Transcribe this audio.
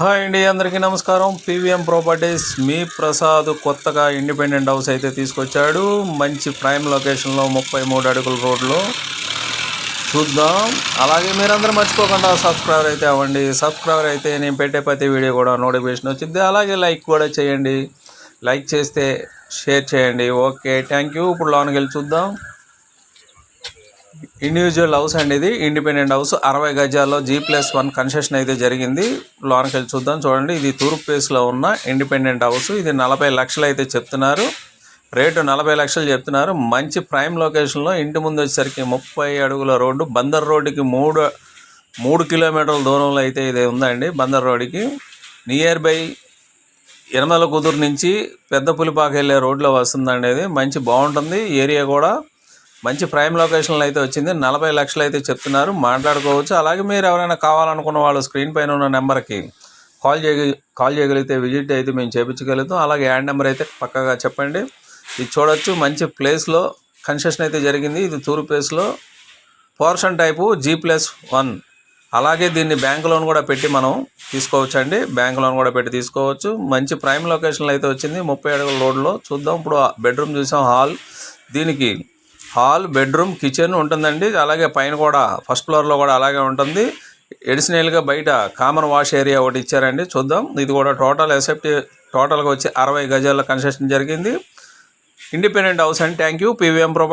Hi అండి అందరికీ నమస్కారం. పీవీఎం ప్రాపర్టీస్ మీ ప్రసాద్ కొత్తగా ఇండిపెండెంట్ హౌస్ అయితే తీసుకొచ్చాడు. మంచి ప్రైమ్ లొకేషన్లో ముప్పై మూడు అడుగుల రోడ్లో. చూద్దాం. అలాగే మీరందరూ మర్చిపోకుండా సబ్స్క్రైబర్ అయితే అవ్వండి. సబ్స్క్రైబర్ అయితే నేను పెట్టే ప్రతి వీడియో కూడా నోటిఫికేషన్ వచ్చింది. అలాగే లైక్ కూడా చేయండి. లైక్ చేస్తే షేర్ చేయండి. Okay thank you. ఇప్పుడు లోనికి వెళ్ళి చూద్దాం. ఇండివిజువల్ హౌస్ అండి ఇది. ఇండిపెండెంట్ హౌస్ అరవై గజాల్లో జీ ప్లస్ వన్ కన్స్ట్రక్షన్ అయితే జరిగింది. లోనకి వెళ్ళి చూద్దాం. చూడండి. ఇది తూర్పు ఫేస్లో ఉన్న ఇండిపెండెంట్ హౌస్ ఇది నలభై లక్షలు అయితే చెప్తున్నారు. రేటు నలభై లక్షలు చెప్తున్నారు. మంచి ప్రైమ్ లొకేషన్లో ఇంటి ముందు వచ్చేసరికి ముప్పై అడుగుల రోడ్డు. బందర్ రోడ్డుకి మూడు మూడు కిలోమీటర్ల దూరంలో అయితే ఇది ఉందండి బందర్ రోడ్డుకి. నియర్ బై ఎనమల కుదురు నుంచి పెద్ద పులిపాక వెళ్ళే రోడ్లో వస్తుందండి ఇది. మంచి బాగుంటుంది. ఏరియా కూడా మంచి ప్రైమ్ లొకేషన్లో అయితే వచ్చింది. నలభై లక్షలు అయితే చెప్తున్నారు. మాట్లాడుకోవచ్చు. అలాగే మీరు ఎవరైనా కావాలనుకున్న వాళ్ళు స్క్రీన్ పైన ఉన్న నెంబర్కి కాల్ చేయ కాల్ చేయగలిగితే విజిట్ అయితే మేము చేయించగలుగుతాం అలాగే యాడ్ నెంబర్ అయితే పక్కగా చెప్పండి. ఇది చూడొచ్చు. మంచి ప్లేస్లో కన్స్ట్రక్షన్ అయితే జరిగింది. ఇది తూరు ప్లేస్లో portion type G plus one. అలాగే దీన్ని బ్యాంక్ లోన్ కూడా పెట్టి మనం తీసుకోవచ్చు అండి బ్యాంక్ లోన్ కూడా పెట్టి తీసుకోవచ్చు. మంచి ప్రైమ్ లొకేషన్లో అయితే వచ్చింది. ముప్పై అడుగుల రోడ్లో చూద్దాం. ఇప్పుడు బెడ్రూమ్ చూసాం. హాల్ దీనికి హాల్ బెడ్రూమ్ కిచెన్ ఉంటుందండి. అలాగే పైన కూడా ఫస్ట్ ఫ్లోర్లో కూడా అలాగే ఉంటుంది. ఎడిషనల్గా బయట కామన్ వాష్ ఏరియా ఒకటి ఇచ్చారండి. చూద్దాం. ఇది కూడా టోటల్ ఎసెప్ట్ టోటల్గా వచ్చి అరవై గజాల కన్స్ట్రక్షన్ జరిగింది. Independent house and. Thank you PVM property